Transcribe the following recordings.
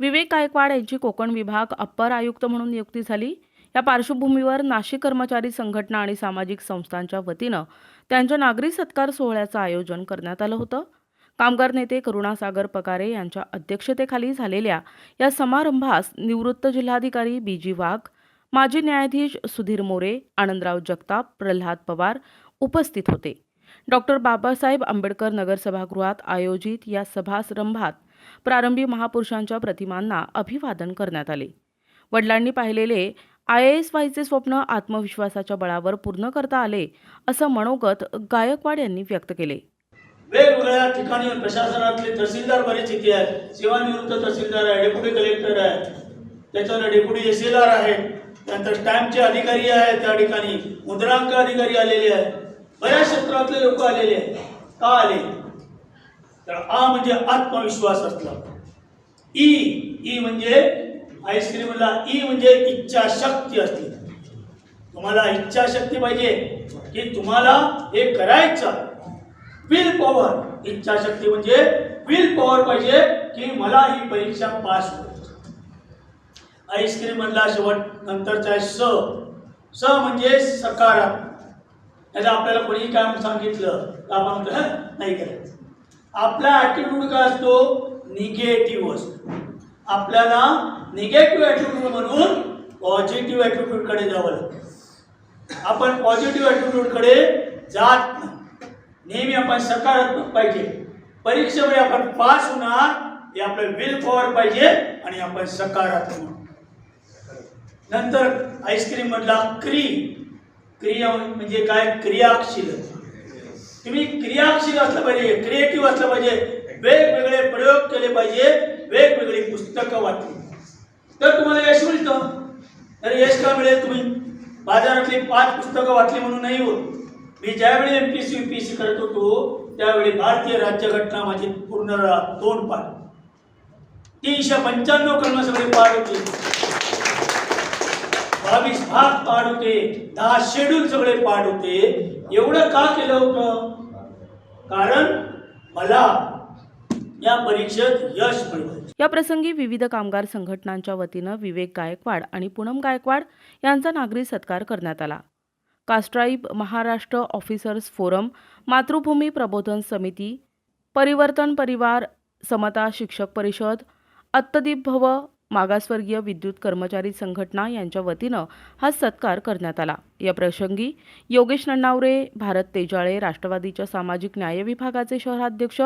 विवेक गायकवाड यांची कोकण विभाग अप्पर आयुक्त म्हणून नियुक्ती झाली. या पार्श्वभूमीवर नाशिक कर्मचारी संघटना आणि सामाजिक संस्थांच्या वतीनं त्यांच्या नागरी सत्कार सोहळ्याचं आयोजन करण्यात आलं होतं. कामगार नेते करुणासागर पकारे यांच्या अध्यक्षतेखाली झालेल्या या समारंभास निवृत्त जिल्हाधिकारी बी जी वाघ माजी न्यायाधीश सुधीर मोरे आनंदराव जगताप प्रल्हाद पवार उपस्थित होते. डॉक्टर बाबासाहेब आंबेडकर नगर सभागृहात आयोजित या सभारंभात प्रारंभी महापुरुषांच्या प्रतिमांना अभिवादन करण्यात आले. वडिलांनी पाहिलेले आय ए एस व्हायचे स्वप्न आत्मविश्वासाच्या बळावर पूर्ण करता आले असं मनोगत गायकवाड यांनी व्यक्त केले. वेगवेगळ्या ठिकाणी प्रशासनातले तहसीलदार बरेच इथे आहेत. सेवानिवृत्त तहसीलदार आहे डेप्युटी कलेक्टर आहे. त्याच्यानंतर डेप्युटी एस एल आर आहे. त्यानंतर स्टॅम्पचे अधिकारी आहेत त्या ठिकाणी. मुद्रांक अधिकारी आलेले आहेत. बऱ्याच क्षेत्रातले लोक आलेले आहेत. का आले? तर आ म्हणजे आत्मविश्वास असला. ई ई म्हणजे आईस्क्रीमला ई म्हणजे इच्छाशक्ती असते. तुम्हाला इच्छाशक्ती पाहिजे की तुम्हाला हे करायचं विल पॉवर इच्छाशक्ती म्हणजे विल पॉवर पाहिजे की मला ही परीक्षा पास होईल आईस्क्रीम शेवट नंतरचा आहे स. स म्हणजे सकारात्मक. त्याला आपल्याला कोणी काय सांगितलं तर आपण नाही करायचं. आपला ॲटिट्यूड काय असतो? निगेटिव्ह असतो आपल्याला निगेटिव्ह ॲटिट्यूड म्हणून पॉझिटिव्ह ॲटिट्यूडकडे जावं लागतं. आपण पॉझिटिव्ह ॲटिट्यूडकडे जात नाही. नेहमी आपण सकारात्मक पाहिजे. परीक्षेमध्ये आपण पास होणार हे आपलं विल पॉवर पाहिजे आणि आपण सकारात्मक. नंतर आईस्क्रीम मधला क्री. क्रिया म्हणजे काय? क्रियाशील. तुम्ही क्रियाशील असलं पाहिजे क्रिएटिव्ह असलं पाहिजे वेगवेगळे प्रयोग केले पाहिजे वेगवेगळी पुस्तकं वाचली. तर तुम्हाला यश मिळतं. तर यश का मिळेल तुम्ही? बाजारातली पाच पुस्तकं वाचली म्हणून नाही होत. मी ज्यावेळी M P C U P C करत होतो त्यावेळी भारतीय राज्यघटना माझी पूर्ण रा- दोन पाठ तीनशे पंच्याण्णव कलम सगळे पाठ होते. बावीस भाग पाठ होते दहा शेड्यूल सगळे पाठ होते एवढं का केलं होतं? कारण मला या परीक्षेत यश मिळवायचं या प्रसंगी विविध कामगार संघटनांच्या वतीनं विवेक गायकवाड आणि पूनम गायकवाड यांचा नागरी सत्कार करण्यात आला. कास्ट्राईब महाराष्ट्र ऑफिसर्स फोरम मातृभूमी प्रबोधन समिती परिवर्तन परिवार समता शिक्षक परिषद अत्तदीप भव मागासवर्गीय विद्युत कर्मचारी संघटना यांच्या वतीनं हा सत्कार करण्यात आला. या प्रसंगी योगेश नन्नावरे भारत तेजाळे राष्ट्रवादीच्या सामाजिक न्याय विभागाचे शहराध्यक्ष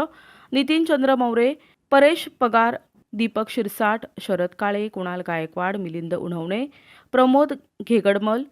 नितीन चंद्र मौरे परेश पगार दीपक शिरसाट शरद काळे कुणाल गायकवाड मिलिंद उन्हवणे प्रमोद घेगडमल